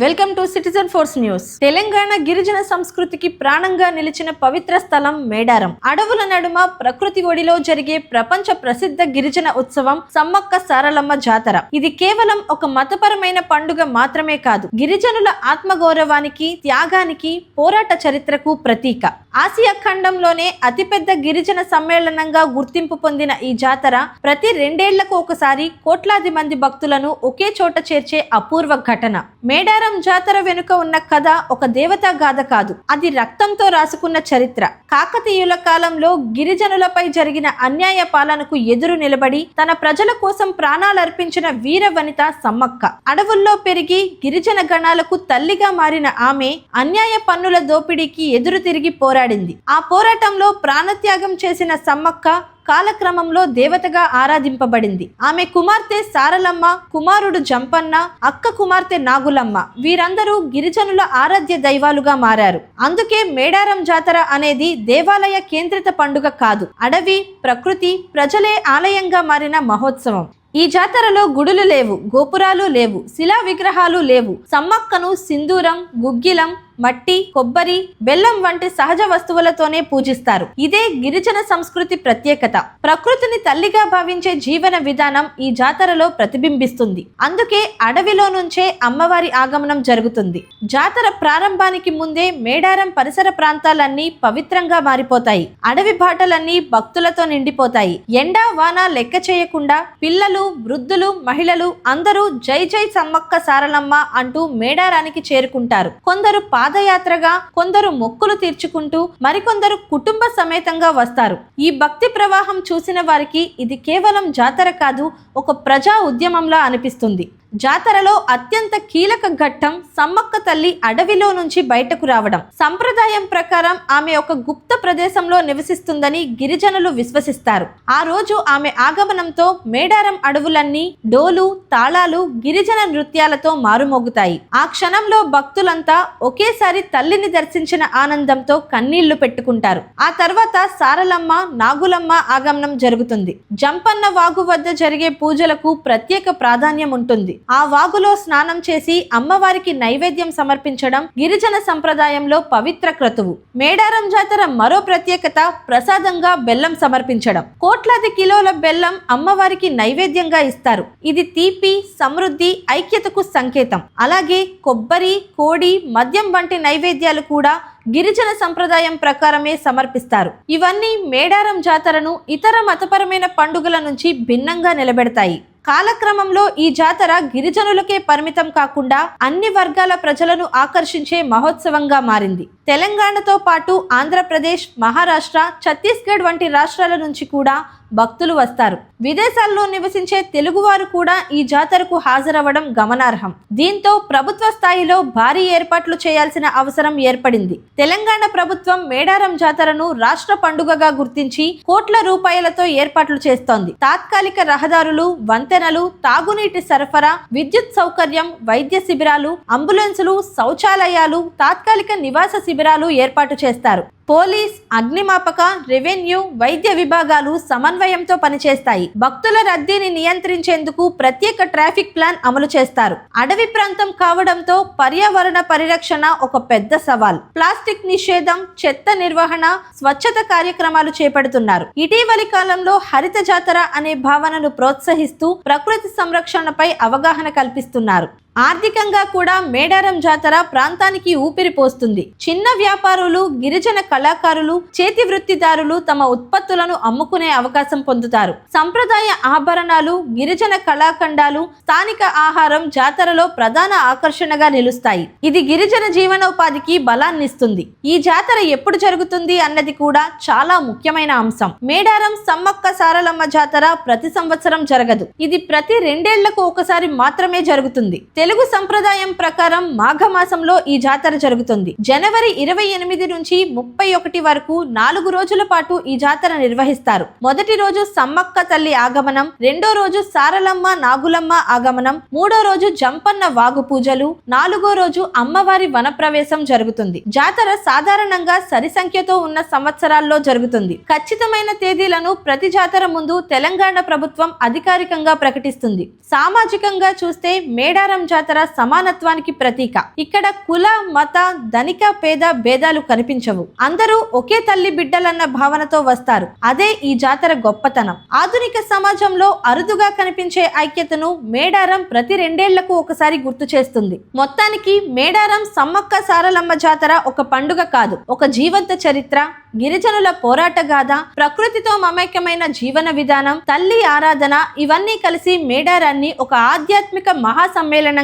Welcome to citizen force news. Telangana గిరిజన సంస్కృతికి ప్రాణంగా నిలిచిన పవిత్ర స్థలం మేడారం. అడవుల నడుమ ప్రకృతి ఒడిలో జరిగే ప్రపంచ ప్రసిద్ధ గిరిజన ఉత్సవం సమ్మక్క సారలమ్మ జాతర. ఇది కేవలం ఒక మతపరమైన పండుగ మాత్రమే కాదు గిరిజనుల ఆత్మగౌరవానికి త్యాగానికి పోరాట చరిత్రకు ప్రతీక. ఆసియా ఖండంలోనే అతిపెద్ద గిరిజన సమ్మేళనంగా గుర్తింపు పొందిన ఈ జాతర ప్రతి రెండేళ్ళకు ఒకసారి కోట్లాది మంది భక్తులను ఒకే చోట చేర్చే అపూర్వ ఘటన. మేడారం జాతర వెనుక ఉన్న కథ ఒక దేవతా గాథ కాదు. అది రక్తంతో రాసుకున్న చరిత్ర. కాకతీయుల కాలంలో గిరిజనులపై జరిగిన అన్యాయ పాలనకు ఎదురు నిలబడి తన ప్రజల కోసం ప్రాణాలర్పించిన వీర వనిత సమ్మక్క. అడవుల్లో పెరిగి గిరిజన గణాలకు తల్లిగా మారిన ఆమె అన్యాయ పన్నుల దోపిడీకి ఎదురు తిరిగి పోరాడింది. ఆ పోరాటంలో ప్రాణత్యాగం చేసిన సమ్మక్క కాలక్రమంలో దేవతగా ఆరాధింపబడింది. ఆమె కుమార్తె సారలమ్మ కుమారుడు జంపన్న అక్క కుమార్తె నాగులమ్మ. వీరందరూ గిరిజనుల ఆరాధ్య దైవాలుగా మారారు. అందుకే మేడారం జాతర అనేది దేవాలయ కేంద్రిత పండుగ కాదు. అడవి ప్రకృతి ప్రజలే ఆలయంగా మారిన మహోత్సవం. ఈ జాతరలో గుడులు లేవు గోపురాలు లేవు శిలా విగ్రహాలు లేవు. సమ్మక్కను సింధూరం గుగ్గిలం మట్టి కొబ్బరి బెల్లం వంటి సహజ వస్తువులతోనే పూజిస్తారు. ఇదే గిరిజన సంస్కృతి ప్రత్యేకత. ప్రకృతిని తల్లిగా భావించే జీవన విధానం ఈ జాతరలో ప్రతిబింబిస్తుంది. అందుకే అడవిలో నుంచే అమ్మవారి ఆగమనం జరుగుతుంది. జాతర ప్రారంభానికి ముందే మేడారం పరిసర ప్రాంతాలన్నీ పవిత్రంగా మారిపోతాయి. అడవి బాటలన్నీ భక్తులతో నిండిపోతాయి. ఎండా వాన లెక్క చేయకుండా పిల్లలు వృద్ధులు మహిళలు అందరూ జై జై సమ్మక్క సారలమ్మ అంటూ మేడారానికి చేరుకుంటారు. కొందరు పాదయాత్రగా కొందరు మొక్కులు తీర్చుకుంటూ మరికొందరు కుటుంబ సమేతంగా వస్తారు. ఈ భక్తి ప్రవాహం చూసిన వారికి ఇది కేవలం జాతర కాదు ఒక ప్రజా ఉద్యమంలా అనిపిస్తుంది. జాతరలో అత్యంత కీలక ఘట్టం సమ్మక్క తల్లి అడవిలో నుంచి బయటకు రావడం. సంప్రదాయం ప్రకారం ఆమె ఒక గుప్త ప్రదేశంలో నివసిస్తుందని గిరిజనులు విశ్వసిస్తారు. ఆ రోజు ఆమె ఆగమనంతో మేడారం అడవులన్నీ డోలు తాళాలు గిరిజన నృత్యాలతో మారుమోగుతాయి. ఆ క్షణంలో భక్తులంతా ఒకేసారి తల్లిని దర్శించిన ఆనందంతో కన్నీళ్ళు పెట్టుకుంటారు. ఆ తర్వాత సారలమ్మ నాగులమ్మ ఆగమనం జరుగుతుంది. జంపన్న వాగు వద్ద జరిగే పూజలకు ప్రత్యేక ప్రాధాన్యం ఉంటుంది. ఆ వాగులో స్నానం చేసి అమ్మవారికి నైవేద్యం సమర్పించడం గిరిజన సంప్రదాయంలో పవిత్ర క్రతువు. మేడారం జాతర మరో ప్రత్యేకత ప్రసాదంగా బెల్లం సమర్పించడం. కోట్లాది కిలోల బెల్లం అమ్మవారికి నైవేద్యంగా ఇస్తారు. ఇది తీపి సమృద్ధి ఐక్యతకు సంకేతం. అలాగే కొబ్బరి కోడి మద్యం వంటి నైవేద్యాలు కూడా గిరిజన సంప్రదాయం ప్రకారమే సమర్పిస్తారు. ఇవన్నీ మేడారం జాతరను ఇతర మతపరమైన పండుగల నుంచి భిన్నంగా నిలబెడతాయి. కాలక్రమంలో ఈ జాతర గిరిజనులకే పరిమితం కాకుండా అన్ని వర్గాల ప్రజలను ఆకర్షించే మహోత్సవంగా మారింది. తెలంగాణతో పాటు ఆంధ్రప్రదేశ్ మహారాష్ట్ర ఛత్తీస్గఢ్ వంటి రాష్ట్రాల నుంచి కూడా భక్తులు వస్తారు. విదేశాల్లో నివసించే తెలుగువారు కూడా ఈ జాతరకు హాజరవ్వడం గమనార్హం. దీంతో ప్రభుత్వ స్థాయిలో భారీ ఏర్పాట్లు చేయాల్సిన అవసరం ఏర్పడింది. తెలంగాణ ప్రభుత్వం మేడారం జాతరను రాష్ట్ర పండుగగా గుర్తించి కోట్ల రూపాయలతో ఏర్పాట్లు చేస్తోంది. తాత్కాలిక రహదారులు వంతెనలు తాగునీటి సరఫరా విద్యుత్ సౌకర్యం వైద్య శిబిరాలు అంబులెన్సులు శౌచాలయాలు తాత్కాలిక నివాస శిబిరాలు ఏర్పాటు చేస్తారు. పోలీస్ అగ్నిమాపక రెవెన్యూ వైద్య విభాగాలు సమన్వయంతో పనిచేస్తాయి. భక్తుల రద్దీని నియంత్రించేందుకు ప్రత్యేక ట్రాఫిక్ ప్లాన్ అమలు చేస్తారు. అడవి ప్రాంతం కావడంతో పర్యావరణ పరిరక్షణ ఒక పెద్ద సవాల్. ప్లాస్టిక్ నిషేధం చెత్త నిర్వహణ స్వచ్ఛత కార్యక్రమాలు చేపడుతున్నారు. ఇటీవలి కాలంలో హరిత జాతర అనే భావనను ప్రోత్సహిస్తూ ప్రకృతి సంరక్షణపై అవగాహన కల్పిస్తున్నారు. ఆర్థికంగా కూడా మేడారం జాతర ప్రాంతానికి ఊపిరి పోస్తుంది. చిన్న వ్యాపారులు గిరిజన కళాకారులు చేతి వృత్తిదారులు తమ ఉత్పత్తులను అమ్ముకునే అవకాశం పొందుతారు. సంప్రదాయ ఆభరణాలు గిరిజన కళాఖండాలు స్థానిక ఆహారం జాతరలో ప్రధాన ఆకర్షణగా నిలుస్తాయి. ఇది గిరిజన జీవనోపాధికి బలాన్నిస్తుంది. ఈ జాతర ఎప్పుడు జరుగుతుంది అన్నది కూడా చాలా ముఖ్యమైన అంశం. మేడారం సమ్మక్క సారలమ్మ జాతర ప్రతి సంవత్సరం జరగదు. ఇది ప్రతి రెండేళ్ళకు ఒకసారి మాత్రమే జరుగుతుంది. తెలుగు సంప్రదాయం ప్రకారం మాఘమాసంలో ఈ జాతర జరుగుతుంది. జనవరి ఇరవై ఎనిమిది నుంచి ముప్పై ఒకటి వరకు నాలుగు రోజుల పాటు ఈ జాతర నిర్వహిస్తారు. మొదటి రోజు సమ్మక్క తల్లి ఆగమనం రెండో రోజు సారలమ్మ నాగులమ్మ ఆగమనం మూడో రోజు జంపన్న వాగు పూజలు నాలుగో రోజు అమ్మవారి వనప్రవేశం జరుగుతుంది. జాతర సాధారణంగా సరి సంఖ్యతో ఉన్న సంవత్సరాల్లో జరుగుతుంది. ఖచ్చితమైన తేదీలను ప్రతి జాతర ముందు తెలంగాణ ప్రభుత్వం అధికారికంగా ప్రకటిస్తుంది. సామాజికంగా చూస్తే మేడారం జాతర సమానత్వానికి ప్రతీక. ఇక్కడ కుల మత ధనిక పేద భేదాలు కనిపించవు. అందరూ ఒకే తల్లి బిడ్డలన్న భావనతో వస్తారు. అదే ఈ జాతర గొప్పతనం. ఆధునిక సమాజంలో అరుదుగా కనిపించే ఐక్యతను మేడారం ప్రతి రెండేళ్ళకు ఒకసారి గుర్తు చేస్తుంది. మొత్తానికి మేడారం సమ్మక్క సారలమ్మ జాతర ఒక పండుగ కాదు. ఒక జీవంత చరిత్ర గిరిజనుల పోరాట గాథ ప్రకృతితో మమైక్యమైన జీవన విధానం తల్లి ఆరాధన ఇవన్నీ కలిసి మేడారాన్ని ఒక ఆధ్యాత్మిక మహా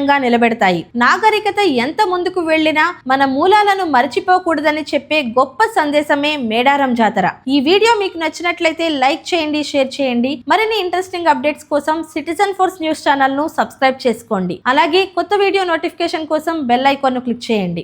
సమ్మేళనంగా నిలబెడతాయి. నాగరికత ఎంత ముందుకు వెళ్ళినా మన మూలాలను మర్చిపోకూడదని చెప్పే గొప్ప సందేశమే మేడారం జాతర. ఈ వీడియో మీకు నచ్చినట్లయితే లైక్ చేయండి షేర్ చేయండి. మరిన్ని ఇంట్రెస్టింగ్ అప్డేట్స్ కోసం సిటిజన్ ఫోర్స్ న్యూస్ ఛానల్ను సబ్స్క్రైబ్ చేసుకోండి. అలాగే కొత్త వీడియో నోటిఫికేషన్ కోసం బెల్ ఐకాన్ను క్లిక్ చేయండి.